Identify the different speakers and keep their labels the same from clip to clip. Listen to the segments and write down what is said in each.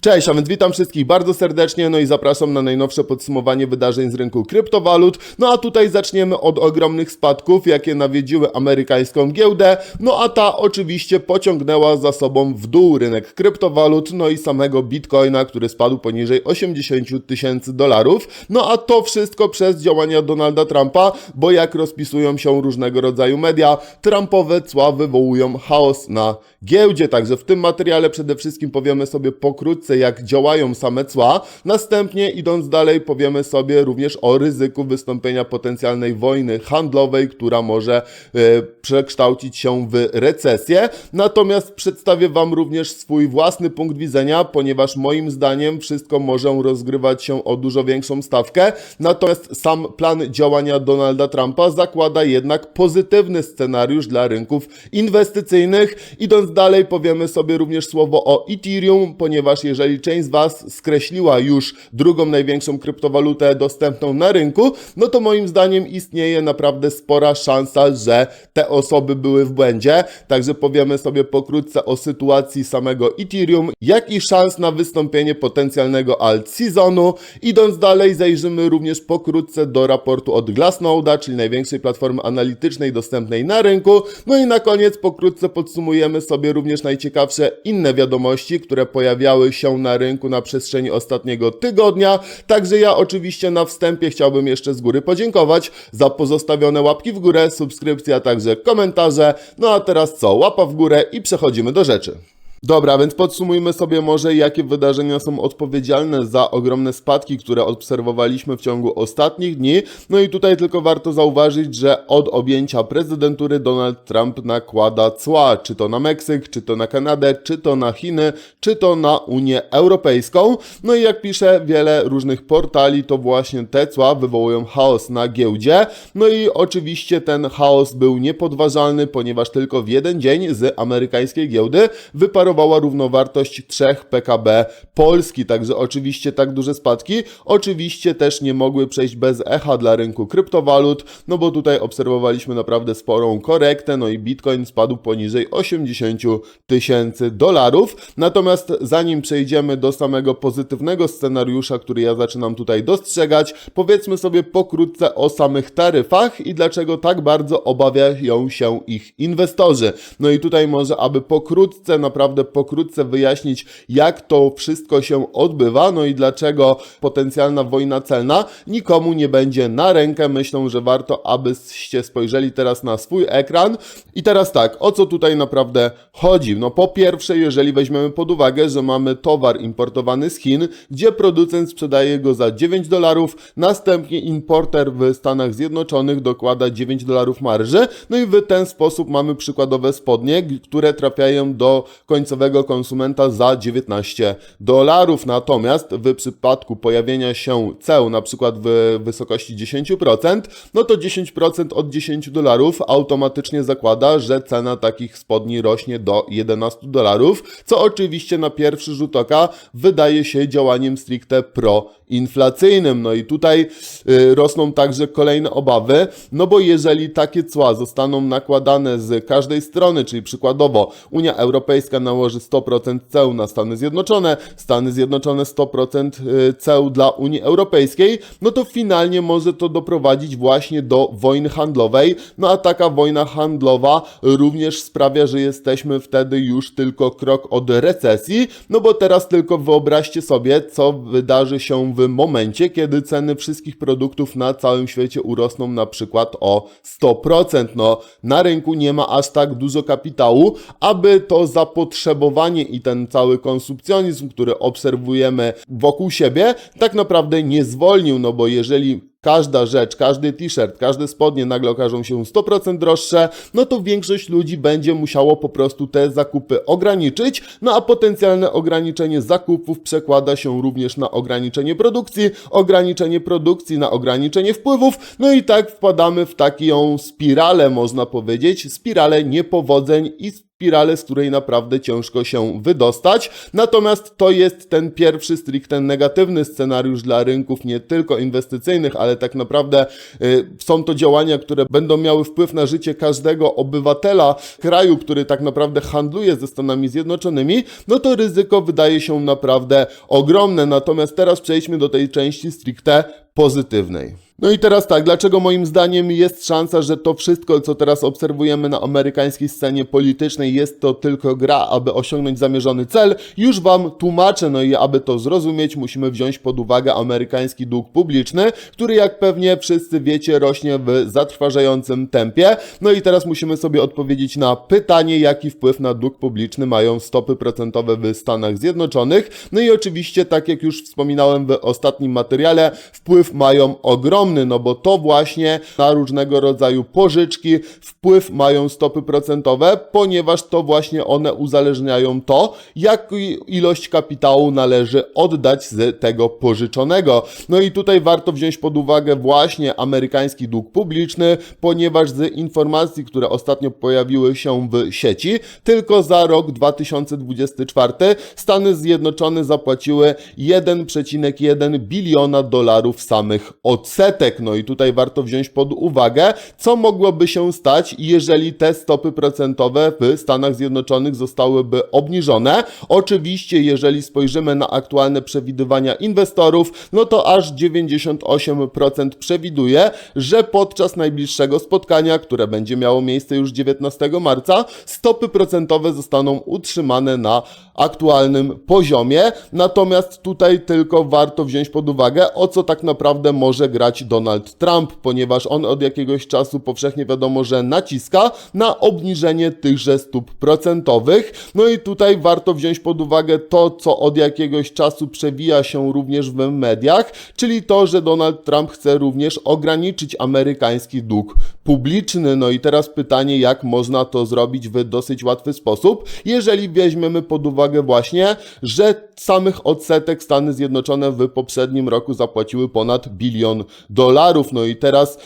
Speaker 1: Cześć, a więc witam wszystkich bardzo serdecznie, no i zapraszam na najnowsze podsumowanie wydarzeń z rynku kryptowalut. No a tutaj zaczniemy od ogromnych spadków, jakie nawiedziły amerykańską giełdę, no a ta oczywiście pociągnęła za sobą w dół rynek kryptowalut, no i samego bitcoina, który spadł poniżej 80 tysięcy dolarów. No a to wszystko przez działania Donalda Trumpa, bo jak rozpisują się różnego rodzaju media, Trumpowe cła wywołują chaos na giełdzie, także w tym materiale przede wszystkim powiemy sobie pokrótce, jak działają same cła. Następnie idąc dalej powiemy sobie również o ryzyku wystąpienia potencjalnej wojny handlowej, która może e, przekształcić się w recesję. Natomiast przedstawię Wam również swój własny punkt widzenia, ponieważ moim zdaniem wszystko może rozgrywać się o dużo większą stawkę. Natomiast sam plan działania Donalda Trumpa zakłada jednak pozytywny scenariusz dla rynków inwestycyjnych. Idąc dalej powiemy sobie również słowo o Ethereum, ponieważ jeżeli część z Was skreśliła już drugą największą kryptowalutę dostępną na rynku, no to moim zdaniem istnieje naprawdę spora szansa, że te osoby były w błędzie. Także powiemy sobie pokrótce o sytuacji samego Ethereum, jak i szans na wystąpienie potencjalnego alt seasonu. Idąc dalej, zajrzymy również pokrótce do raportu od Glassnode'a, czyli największej platformy analitycznej dostępnej na rynku. No i na koniec pokrótce podsumujemy sobie również najciekawsze inne wiadomości, które pojawiały się na rynku na przestrzeni ostatniego tygodnia. Także ja oczywiście na wstępie chciałbym jeszcze z góry podziękować za pozostawione łapki w górę, subskrypcje, a także komentarze. No a teraz co? Łapa w górę i przechodzimy do rzeczy. Dobra, więc podsumujmy sobie może, jakie wydarzenia są odpowiedzialne za ogromne spadki, które obserwowaliśmy w ciągu ostatnich dni. No i tutaj tylko warto zauważyć, że od objęcia prezydentury Donald Trump nakłada cła, czy to na Meksyk, czy to na Kanadę, czy to na Chiny, czy to na Unię Europejską. No i jak pisze wiele różnych portali, to właśnie te cła wywołują chaos na giełdzie. No i oczywiście ten chaos był niepodważalny, ponieważ tylko w jeden dzień z amerykańskiej giełdy wyparowała równowartość 3 PKB Polski. Także oczywiście tak duże spadki oczywiście też nie mogły przejść bez echa dla rynku kryptowalut, no bo tutaj obserwowaliśmy naprawdę sporą korektę, no i Bitcoin spadł poniżej 80 tysięcy dolarów. Natomiast zanim przejdziemy do samego pozytywnego scenariusza, który ja zaczynam tutaj dostrzegać, powiedzmy sobie pokrótce o samych taryfach i dlaczego tak bardzo obawiają się ich inwestorzy. No i tutaj może, aby pokrótce, naprawdę pokrótce wyjaśnić, jak to wszystko się odbywa, no i dlaczego potencjalna wojna celna nikomu nie będzie na rękę. Myślę, że warto, abyście spojrzeli teraz na swój ekran. I teraz tak, o co tutaj naprawdę chodzi? No po pierwsze, jeżeli weźmiemy pod uwagę, że mamy towar importowany z Chin, gdzie producent sprzedaje go za 9 dolarów, następnie importer w Stanach Zjednoczonych dokłada 9 dolarów marży, no i w ten sposób mamy przykładowe spodnie, które trafiają do końcowego konsumenta za 19 dolarów. Natomiast w przypadku pojawienia się ceł na przykład w wysokości 10%, no to 10% od 10 dolarów automatycznie zakłada, że cena takich spodni rośnie do 11 dolarów, co oczywiście na pierwszy rzut oka wydaje się działaniem stricte proinflacyjnym. No i tutaj y, rosną także kolejne obawy, no bo jeżeli takie cła zostaną nakładane z każdej strony, czyli przykładowo Unia Europejska nałoży 100% ceł na Stany Zjednoczone, Stany Zjednoczone 100% y, ceł dla Unii Europejskiej, no to finalnie może to doprowadzić właśnie do wojny handlowej. No a taka wojna handlowa również sprawia, że jesteśmy wtedy już tylko krok od recesji, no bo teraz tylko wyobraźcie sobie, co wydarzy się w momencie, kiedy ceny wszystkich produktów na całym świecie urosną na przykład o 100%. No na rynku nie ma aż tak dużo kapitału, aby to zapotrzebowanie i ten cały konsumpcjonizm, który obserwujemy wokół siebie, tak naprawdę nie zwolnił, no bo jeżeli każda rzecz, każdy t-shirt, każde spodnie nagle okażą się 100% droższe, no to większość ludzi będzie musiało po prostu te zakupy ograniczyć, no a potencjalne ograniczenie zakupów przekłada się również na ograniczenie produkcji, ograniczenie produkcji na ograniczenie wpływów, no i tak wpadamy w taką spiralę, można powiedzieć, spiralę niepowodzeń i spiralę, z której naprawdę ciężko się wydostać. Natomiast to jest ten pierwszy stricte negatywny scenariusz dla rynków nie tylko inwestycyjnych, ale tak naprawdę y, są to działania, które będą miały wpływ na życie każdego obywatela kraju, który tak naprawdę handluje ze Stanami Zjednoczonymi, no to ryzyko wydaje się naprawdę ogromne. Natomiast teraz przejdźmy do tej części stricte pozytywnej. No i teraz tak, dlaczego moim zdaniem jest szansa, że to wszystko, co teraz obserwujemy na amerykańskiej scenie politycznej, jest to tylko gra, aby osiągnąć zamierzony cel? Już Wam tłumaczę, no i aby to zrozumieć, musimy wziąć pod uwagę amerykański dług publiczny, który jak pewnie wszyscy wiecie, rośnie w zatrważającym tempie. No i teraz musimy sobie odpowiedzieć na pytanie, jaki wpływ na dług publiczny mają stopy procentowe w Stanach Zjednoczonych. No i oczywiście, tak jak już wspominałem w ostatnim materiale, wpływ mają ogromny no bo to właśnie na różnego rodzaju pożyczki wpływ mają stopy procentowe, ponieważ to właśnie one uzależniają to, jak ilość kapitału należy oddać z tego pożyczonego. No i tutaj warto wziąć pod uwagę właśnie amerykański dług publiczny, ponieważ z informacji, które ostatnio pojawiły się w sieci, tylko za rok 2024 Stany Zjednoczone zapłaciły 1,1 biliona dolarów samych odsetek odsetek. No i tutaj warto wziąć pod uwagę, co mogłoby się stać, jeżeli te stopy procentowe w Stanach Zjednoczonych zostałyby obniżone. Oczywiście, jeżeli spojrzymy na aktualne przewidywania inwestorów, no to aż 98% przewiduje, że podczas najbliższego spotkania, które będzie miało miejsce już 19 marca, stopy procentowe zostaną utrzymane na aktualnym poziomie. Natomiast tutaj tylko warto wziąć pod uwagę, o co tak naprawdę może grać Donald Trump, ponieważ on od jakiegoś czasu powszechnie wiadomo, że naciska na obniżenie tychże stóp procentowych. No i tutaj warto wziąć pod uwagę to, co od jakiegoś czasu przewija się również w mediach, czyli to, że Donald Trump chce również ograniczyć amerykański dług publiczny. No i teraz pytanie, jak można to zrobić w dosyć łatwy sposób, jeżeli weźmiemy pod uwagę właśnie, że samych odsetek Stany Zjednoczone w poprzednim roku zapłaciły ponad bilion dolarów. No i teraz y,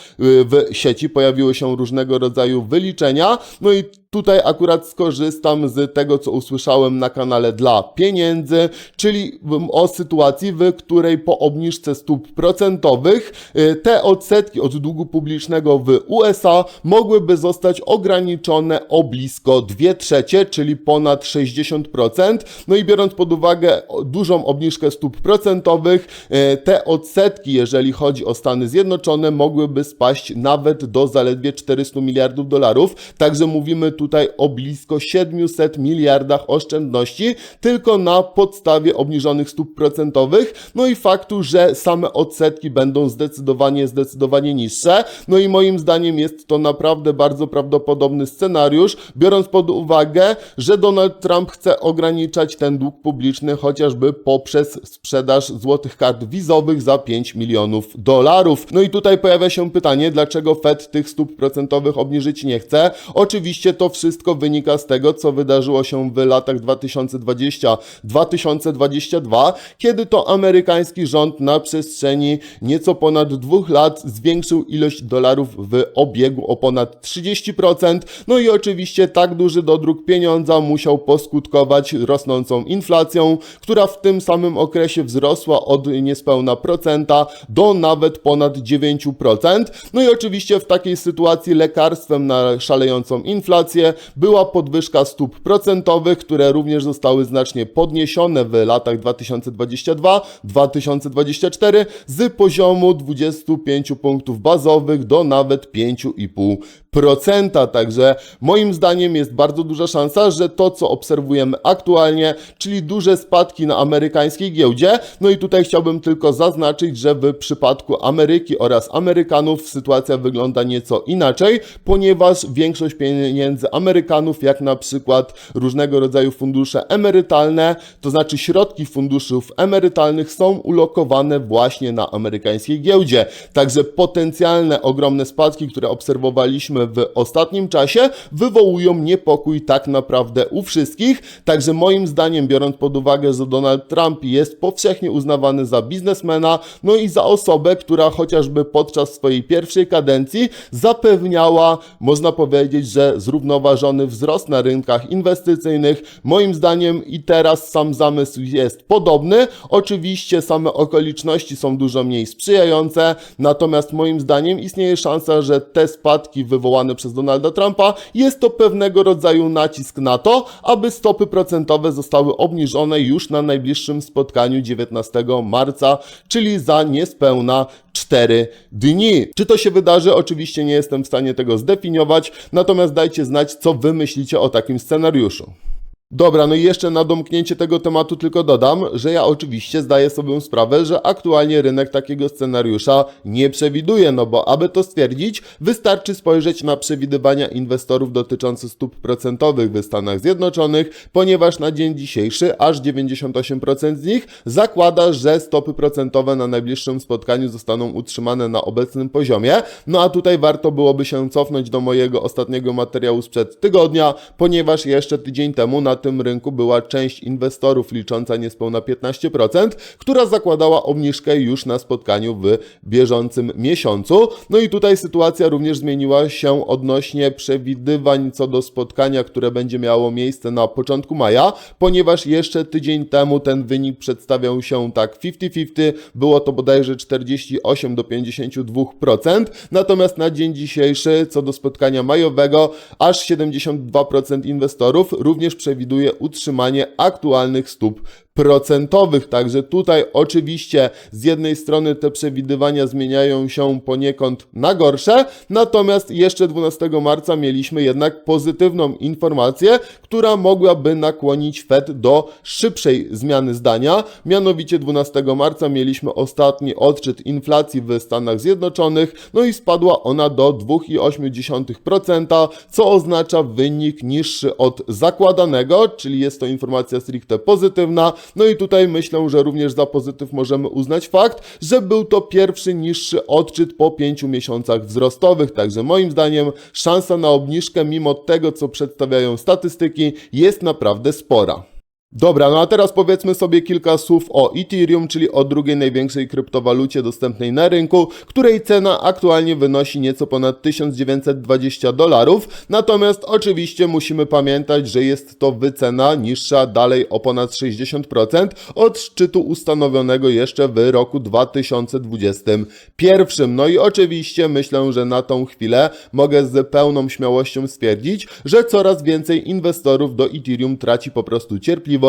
Speaker 1: w sieci pojawiły się różnego rodzaju wyliczenia. No i Tutaj akurat skorzystam z tego, co usłyszałem na kanale dla pieniędzy, czyli o sytuacji, w której po obniżce stóp procentowych y, te odsetki od długu publicznego w USA mogłyby zostać ograniczone o blisko 2 trzecie, czyli ponad 60%. No i biorąc pod uwagę dużą obniżkę stóp procentowych, y, te odsetki, jeżeli chodzi o Stany Zjednoczone, mogłyby spaść nawet do zaledwie 400 miliardów dolarów. Także mówimy tu tutaj o blisko 700 miliardach oszczędności tylko na podstawie obniżonych stóp procentowych, no i faktu, że same odsetki będą zdecydowanie, zdecydowanie niższe. No i moim zdaniem jest to naprawdę bardzo prawdopodobny scenariusz, biorąc pod uwagę, że Donald Trump chce ograniczać ten dług publiczny chociażby poprzez sprzedaż złotych kart wizowych za 5 milionów dolarów. No i tutaj pojawia się pytanie, dlaczego Fed tych stóp procentowych obniżyć nie chce. Oczywiście to wszystko wynika z tego, co wydarzyło się w latach 2020-2022, kiedy to amerykański rząd na przestrzeni nieco ponad dwóch lat zwiększył ilość dolarów w obiegu o ponad 30%. No i oczywiście tak duży dodruk pieniądza musiał poskutkować rosnącą inflacją, która w tym samym okresie wzrosła od niespełna procenta do nawet ponad 9%. No i oczywiście w takiej sytuacji lekarstwem na szalejącą inflację była podwyżka stóp procentowych, które również zostały znacznie podniesione w latach 2022-2024 z poziomu 25 punktów bazowych do nawet 5,5%. Także moim zdaniem jest bardzo duża szansa, że to, co obserwujemy aktualnie, czyli duże spadki na amerykańskiej giełdzie, no i tutaj chciałbym tylko zaznaczyć, że w przypadku Ameryki oraz Amerykanów sytuacja wygląda nieco inaczej, ponieważ większość pieniędzy Amerykanów, jak na przykład różnego rodzaju fundusze emerytalne, to znaczy środki funduszów emerytalnych są ulokowane właśnie na amerykańskiej giełdzie. Także potencjalne ogromne spadki, które obserwowaliśmy w ostatnim czasie, wywołują niepokój tak naprawdę u wszystkich. Także moim zdaniem, biorąc pod uwagę, że Donald Trump jest powszechnie uznawany za biznesmena, no i za osobę, która chociażby podczas swojej pierwszej kadencji zapewniała, można powiedzieć, że zrównoważone zrównoważony wzrost na rynkach inwestycyjnych. Moim zdaniem i teraz sam zamysł jest podobny. Oczywiście same okoliczności są dużo mniej sprzyjające, natomiast moim zdaniem istnieje szansa, że te spadki wywołane przez Donalda Trumpa jest to pewnego rodzaju nacisk na to, aby stopy procentowe zostały obniżone już na najbliższym spotkaniu 19 marca, czyli za niespełna 4 dni. Czy to się wydarzy? Oczywiście nie jestem w stanie tego zdefiniować, natomiast dajcie znać, co wy myślicie o takim scenariuszu. Dobra, no i jeszcze na domknięcie tego tematu tylko dodam, że ja oczywiście zdaję sobie sprawę, że aktualnie rynek takiego scenariusza nie przewiduje, no bo aby to stwierdzić, wystarczy spojrzeć na przewidywania inwestorów dotyczące stóp procentowych w Stanach Zjednoczonych, ponieważ na dzień dzisiejszy aż 98% z nich zakłada, że stopy procentowe na najbliższym spotkaniu zostaną utrzymane na obecnym poziomie. No a tutaj warto byłoby się cofnąć do mojego ostatniego materiału sprzed tygodnia, ponieważ jeszcze tydzień temu na tym rynku była część inwestorów licząca niespełna 15%, która zakładała obniżkę już na spotkaniu w bieżącym miesiącu. No i tutaj sytuacja również zmieniła się odnośnie przewidywań co do spotkania, które będzie miało miejsce na początku maja, ponieważ jeszcze tydzień temu ten wynik przedstawiał się tak 50-50, było to bodajże 48 do 52%, natomiast na dzień dzisiejszy co do spotkania majowego aż 72% inwestorów również przewiduje utrzymanie aktualnych stóp procentowych. Także tutaj oczywiście z jednej strony te przewidywania zmieniają się poniekąd na gorsze, natomiast jeszcze 12 marca mieliśmy jednak pozytywną informację, która mogłaby nakłonić Fed do szybszej zmiany zdania. Mianowicie 12 marca mieliśmy ostatni odczyt inflacji w Stanach Zjednoczonych, no i spadła ona do 2,8%, co oznacza wynik niższy od zakładanego, czyli jest to informacja stricte pozytywna. No i tutaj myślę, że również za pozytyw możemy uznać fakt, że był to pierwszy niższy odczyt po pięciu miesiącach wzrostowych, także moim zdaniem szansa na obniżkę mimo tego, co przedstawiają statystyki jest naprawdę spora. Dobra, no a teraz powiedzmy sobie kilka słów o Ethereum, czyli o drugiej największej kryptowalucie dostępnej na rynku, której cena aktualnie wynosi nieco ponad 1920 dolarów. Natomiast oczywiście musimy pamiętać, że jest to wycena niższa dalej o ponad 60% od szczytu ustanowionego jeszcze w roku 2021. No i oczywiście myślę, że na tą chwilę mogę z pełną śmiałością stwierdzić, że coraz więcej inwestorów do Ethereum traci po prostu cierpliwość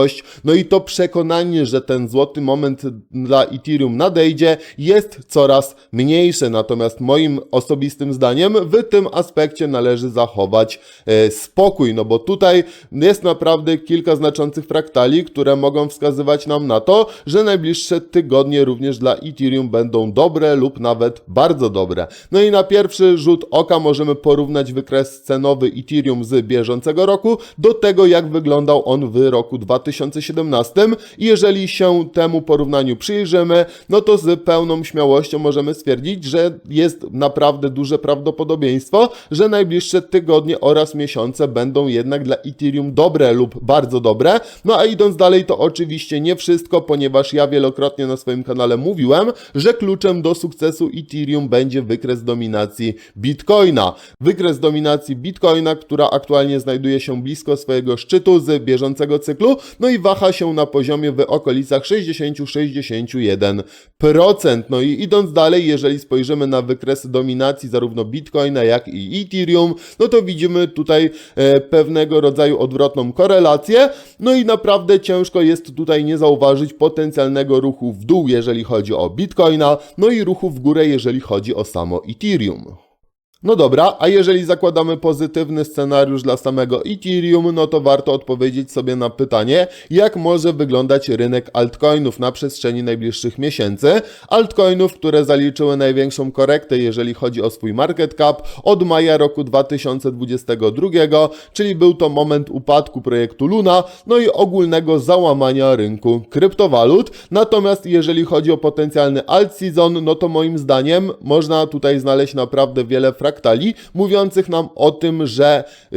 Speaker 1: no i to przekonanie, że ten złoty moment dla Ethereum nadejdzie, jest coraz mniejsze. Natomiast moim osobistym zdaniem w tym aspekcie należy zachować e, spokój, no bo tutaj jest naprawdę kilka znaczących fraktali, które mogą wskazywać nam na to, że najbliższe tygodnie również dla Ethereum będą dobre lub nawet bardzo dobre. No i na pierwszy rzut oka możemy porównać wykres cenowy Ethereum z bieżącego roku do tego, jak wyglądał on w roku 2020. 2017 i jeżeli się temu porównaniu przyjrzymy, no to z pełną śmiałością możemy stwierdzić, że jest naprawdę duże prawdopodobieństwo, że najbliższe tygodnie oraz miesiące będą jednak dla Ethereum dobre lub bardzo dobre. No a idąc dalej, to oczywiście nie wszystko, ponieważ ja wielokrotnie na swoim kanale mówiłem, że kluczem do sukcesu Ethereum będzie wykres dominacji Bitcoina. Wykres dominacji Bitcoina, która aktualnie znajduje się blisko swojego szczytu z bieżącego cyklu, no i waha się na poziomie w okolicach 60-61%. No i idąc dalej, jeżeli spojrzymy na wykresy dominacji zarówno Bitcoina, jak i Ethereum, no to widzimy tutaj e, pewnego rodzaju odwrotną korelację. No i naprawdę ciężko jest tutaj nie zauważyć potencjalnego ruchu w dół, jeżeli chodzi o Bitcoina, no i ruchu w górę, jeżeli chodzi o samo Ethereum. No dobra, a jeżeli zakładamy pozytywny scenariusz dla samego Ethereum, no to warto odpowiedzieć sobie na pytanie, jak może wyglądać rynek altcoinów na przestrzeni najbliższych miesięcy. Altcoinów, które zaliczyły największą korektę, jeżeli chodzi o swój market cap od maja roku 2022, czyli był to moment upadku projektu Luna, no i ogólnego załamania rynku kryptowalut. Natomiast jeżeli chodzi o potencjalny alt season, no to moim zdaniem można tutaj znaleźć naprawdę wiele frakcji fraktali, mówiących nam o tym, że y,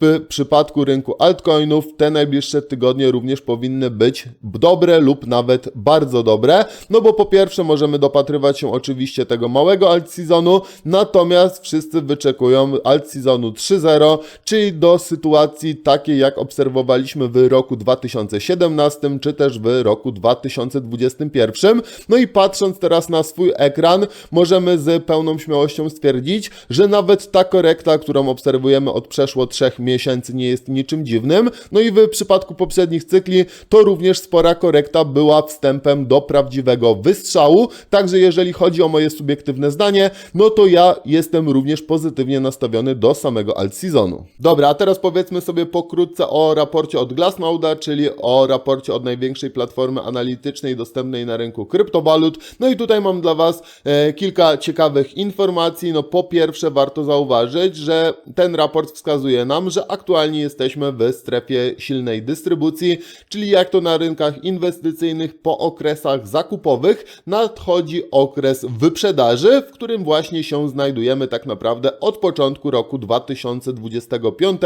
Speaker 1: w przypadku rynku altcoinów te najbliższe tygodnie również powinny być dobre lub nawet bardzo dobre. No bo po pierwsze możemy dopatrywać się oczywiście tego małego alt seasonu, natomiast wszyscy wyczekują alt seasonu 3.0, czyli do sytuacji takiej jak obserwowaliśmy w roku 2017 czy też w roku 2021. No i patrząc teraz na swój ekran, możemy z pełną śmiałością stwierdzić, że nawet ta korekta, którą obserwujemy od przeszło 3 miesięcy nie jest niczym dziwnym. No i w przypadku poprzednich cykli to również spora korekta była wstępem do prawdziwego wystrzału. Także jeżeli chodzi o moje subiektywne zdanie, no to ja jestem również pozytywnie nastawiony do samego alt seasonu. Dobra, a teraz powiedzmy sobie pokrótce o raporcie od Glassnode'a, czyli o raporcie od największej platformy analitycznej dostępnej na rynku kryptowalut. No i tutaj mam dla Was e, kilka ciekawych informacji. No po pierwsze warto zauważyć, że ten raport wskazuje nam, że aktualnie jesteśmy w strefie silnej dystrybucji, czyli jak to na rynkach inwestycyjnych po okresach zakupowych nadchodzi okres wyprzedaży, w którym właśnie się znajdujemy tak naprawdę od początku roku 2025.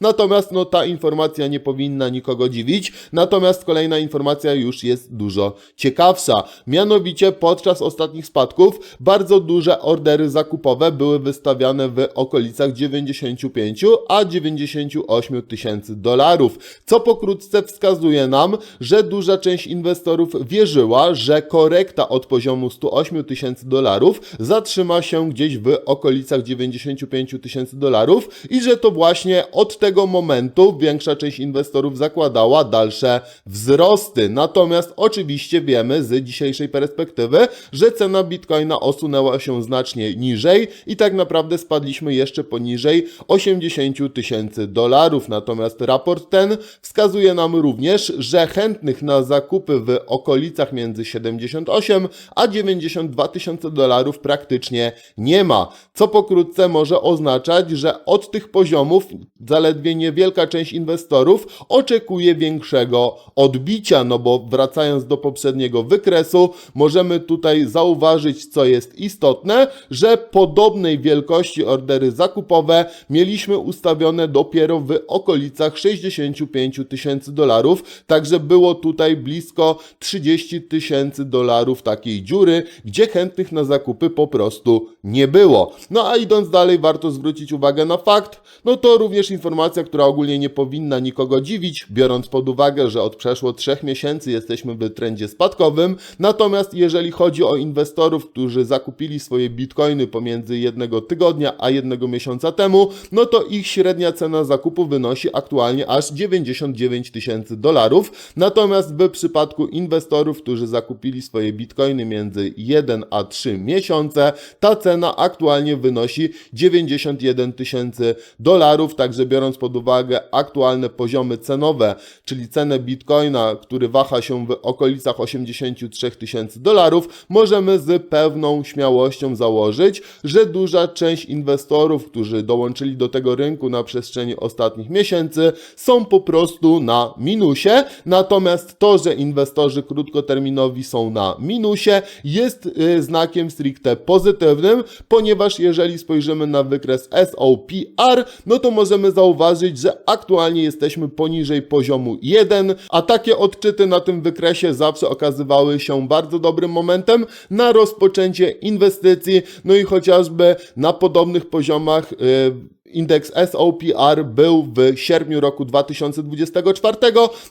Speaker 1: Natomiast no ta informacja nie powinna nikogo dziwić. Natomiast kolejna informacja już jest dużo ciekawsza. Mianowicie podczas ostatnich spadków bardzo duże ordery zakupowe były wystawiane w okolicach 95 a 98 tysięcy dolarów, co pokrótce wskazuje nam, że duża część inwestorów wierzyła, że korekta od poziomu 108 tysięcy dolarów zatrzyma się gdzieś w okolicach 95 tysięcy dolarów i że to właśnie od tego momentu większa część inwestorów zakładała dalsze wzrosty. Natomiast oczywiście wiemy z dzisiejszej perspektywy, że cena bitcoina osunęła się znacznie niżej i tak naprawdę spadliśmy jeszcze poniżej 80 tysięcy dolarów. Natomiast raport ten wskazuje nam również, że chętnych na zakupy w okolicach między 78 a 92 tysiące dolarów praktycznie nie ma, co pokrótce może oznaczać, że od tych poziomów zaledwie niewielka część inwestorów oczekuje większego odbicia, no bo wracając do poprzedniego wykresu, możemy tutaj zauważyć, co jest istotne, że podobnej wielkości ordery zakupowe mieliśmy ustawione dopiero w okolicach 65 tysięcy dolarów, także było tutaj blisko 30 tysięcy dolarów takiej dziury, gdzie chętnych na zakupy po prostu nie było. No a idąc dalej, warto zwrócić uwagę na fakt, no to również informacja, która ogólnie nie powinna nikogo dziwić, biorąc pod uwagę, że od przeszło 3 miesięcy jesteśmy w trendzie spadkowym. Natomiast jeżeli chodzi o inwestorów, którzy zakupili swoje bitcoiny pomiędzy jednego tygodnia a jednego miesiąca temu, no to ich średnia cena zakupu wynosi aktualnie aż 99 tysięcy dolarów. Natomiast w przypadku inwestorów, którzy zakupili swoje bitcoiny między 1 a 3 miesiące, ta cena aktualnie wynosi 91 tysięcy dolarów. Także biorąc pod uwagę aktualne poziomy cenowe, czyli cenę bitcoina, który waha się w okolicach 83 tysięcy dolarów, możemy z pewną śmiałością założyć, że duża część inwestorów, którzy dołączyli do tego rynku na przestrzeni ostatnich miesięcy, są po prostu na minusie. Natomiast to, że inwestorzy krótkoterminowi są na minusie, jest y, znakiem stricte pozytywnym, ponieważ jeżeli spojrzymy na wykres SOPR, no to możemy zauważyć, że aktualnie jesteśmy poniżej poziomu 1, a takie odczyty na tym wykresie zawsze okazywały się bardzo dobrym momentem na rozpoczęcie inwestycji, no i chociażby na podobnych poziomach yy, Indeks SOPR był w sierpniu roku 2024.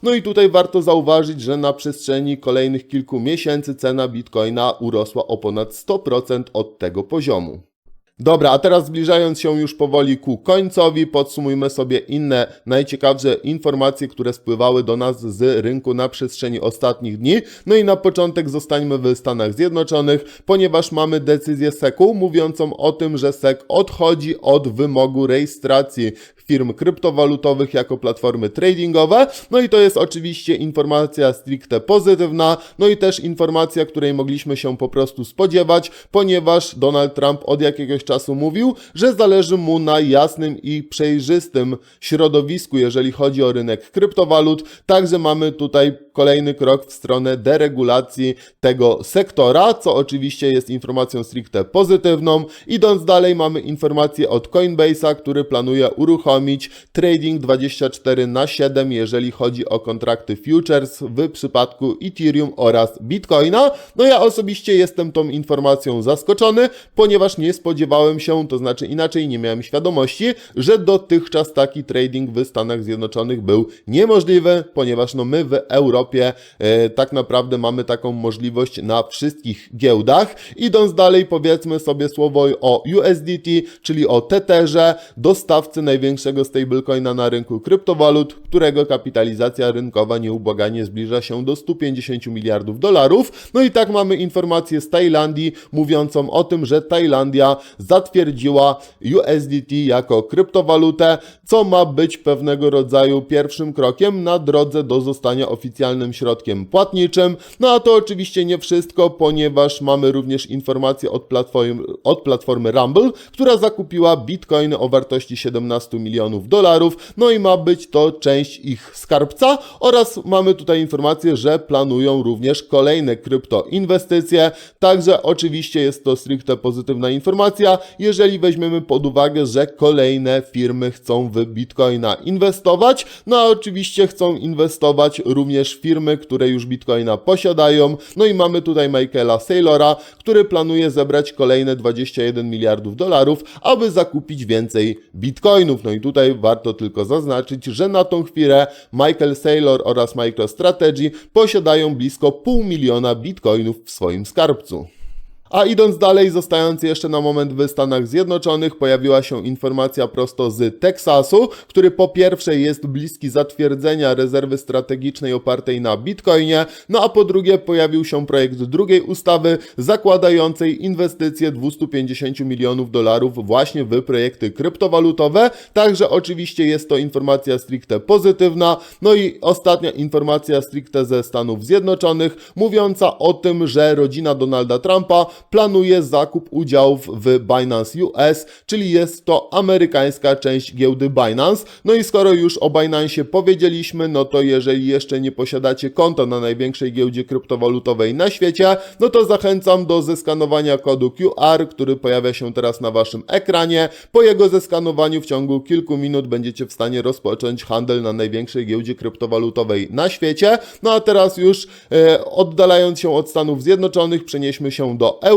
Speaker 1: No i tutaj warto zauważyć, że na przestrzeni kolejnych kilku miesięcy cena bitcoina urosła o ponad 100% od tego poziomu. Dobra, a teraz zbliżając się już powoli ku końcowi, podsumujmy sobie inne najciekawsze informacje, które spływały do nas z rynku na przestrzeni ostatnich dni. No i na początek zostańmy w Stanach Zjednoczonych, ponieważ mamy decyzję SEC-u mówiącą o tym, że SEC odchodzi od wymogu rejestracji firm kryptowalutowych jako platformy tradingowe. No i to jest oczywiście informacja stricte pozytywna, no i też informacja, której mogliśmy się po prostu spodziewać, ponieważ Donald Trump od jakiegoś czasu mówił, że zależy mu na jasnym i przejrzystym środowisku, jeżeli chodzi o rynek kryptowalut. Także mamy tutaj kolejny krok w stronę deregulacji tego sektora, co oczywiście jest informacją stricte pozytywną. Idąc dalej, mamy informację od Coinbase'a, który planuje uruchomić trading 24 na 7, jeżeli chodzi o kontrakty futures w przypadku Ethereum oraz Bitcoina. No ja osobiście jestem tą informacją zaskoczony, ponieważ nie spodziewałem się, to znaczy inaczej nie miałem świadomości, że dotychczas taki trading w Stanach Zjednoczonych był niemożliwy, ponieważ no my w Europie e, tak naprawdę mamy taką możliwość na wszystkich giełdach. Idąc dalej, powiedzmy sobie słowo o USDT, czyli o Tetherze, dostawcy największego stablecoina na rynku kryptowalut, którego kapitalizacja rynkowa nieubłaganie zbliża się do 150 miliardów dolarów. No i tak mamy informację z Tajlandii mówiącą o tym, że Tajlandia zatwierdziła USDT jako kryptowalutę, co ma być pewnego rodzaju pierwszym krokiem na drodze do zostania oficjalnym środkiem płatniczym. No a to oczywiście nie wszystko, ponieważ mamy również informację od platformy, od platformy Rumble, która zakupiła bitcoiny o wartości 17 milionów dolarów, no i ma być to część ich skarbca. Oraz mamy tutaj informację, że planują również kolejne kryptoinwestycje, także oczywiście jest to stricte pozytywna informacja, jeżeli weźmiemy pod uwagę, że kolejne firmy chcą w bitcoina inwestować, no a oczywiście chcą inwestować również firmy, które już bitcoina posiadają, no i mamy tutaj Michaela Saylora, który planuje zebrać kolejne 21 miliardów dolarów, aby zakupić więcej bitcoinów. No i tutaj warto tylko zaznaczyć, że na tą chwilę Michael Saylor oraz MicroStrategy posiadają blisko pół miliona bitcoinów w swoim skarbcu. A idąc dalej, zostając jeszcze na moment w Stanach Zjednoczonych, pojawiła się informacja prosto z Teksasu, który po pierwsze jest bliski zatwierdzenia rezerwy strategicznej opartej na bitcoinie, no a po drugie pojawił się projekt drugiej ustawy zakładającej inwestycje 250 milionów dolarów właśnie w projekty kryptowalutowe. Także oczywiście jest to informacja stricte pozytywna. No i ostatnia informacja stricte ze Stanów Zjednoczonych, mówiąca o tym, że rodzina Donalda Trumpa planuje zakup udziałów w Binance US, czyli jest to amerykańska część giełdy Binance. No i skoro już o Binance powiedzieliśmy, no to jeżeli jeszcze nie posiadacie konta na największej giełdzie kryptowalutowej na świecie, no to zachęcam do zeskanowania kodu QR, który pojawia się teraz na waszym ekranie. Po jego zeskanowaniu w ciągu kilku minut będziecie w stanie rozpocząć handel na największej giełdzie kryptowalutowej na świecie. No a teraz już e, oddalając się od Stanów Zjednoczonych, przenieśmy się do Europy,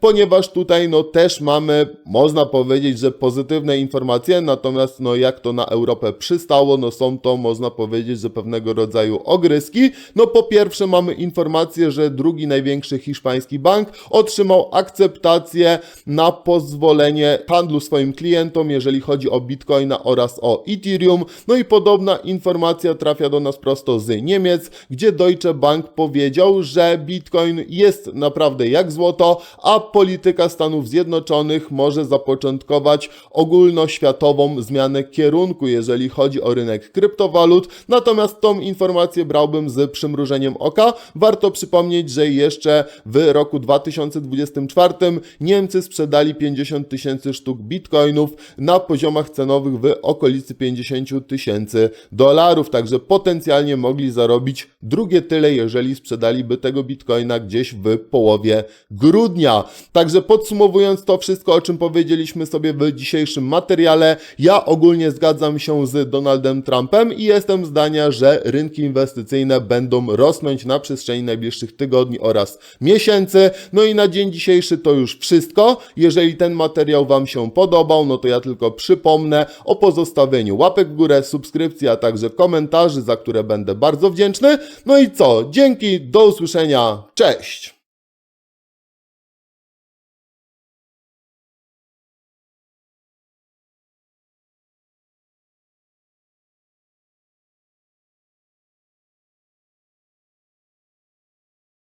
Speaker 1: ponieważ tutaj no też mamy, można powiedzieć, że pozytywne informacje, natomiast no jak to na Europę przystało, no są to, można powiedzieć, że pewnego rodzaju ogryski. No po pierwsze mamy informację, że drugi największy hiszpański bank otrzymał akceptację na pozwolenie handlu swoim klientom, jeżeli chodzi o Bitcoina oraz o Ethereum. No i podobna informacja trafia do nas prosto z Niemiec, gdzie Deutsche Bank powiedział, że Bitcoin jest naprawdę jak a polityka Stanów Zjednoczonych może zapoczątkować ogólnoświatową zmianę kierunku, jeżeli chodzi o rynek kryptowalut. Natomiast tą informację brałbym z przymrużeniem oka. Warto przypomnieć, że jeszcze w roku 2024 Niemcy sprzedali 50 tysięcy sztuk bitcoinów na poziomach cenowych w okolicy 50 tysięcy dolarów, także potencjalnie mogli zarobić drugie tyle, jeżeli sprzedaliby tego bitcoina gdzieś w połowie grudnia. Także podsumowując to wszystko, o czym powiedzieliśmy sobie w dzisiejszym materiale, ja ogólnie zgadzam się z Donaldem Trumpem i jestem zdania, że rynki inwestycyjne będą rosnąć na przestrzeni najbliższych tygodni oraz miesięcy. No i na dzień dzisiejszy to już wszystko. Jeżeli ten materiał Wam się podobał, no to ja tylko przypomnę o pozostawieniu łapek w górę, subskrypcji, a także komentarzy, za które będę bardzo wdzięczny. No i co? Dzięki, do usłyszenia, cześć!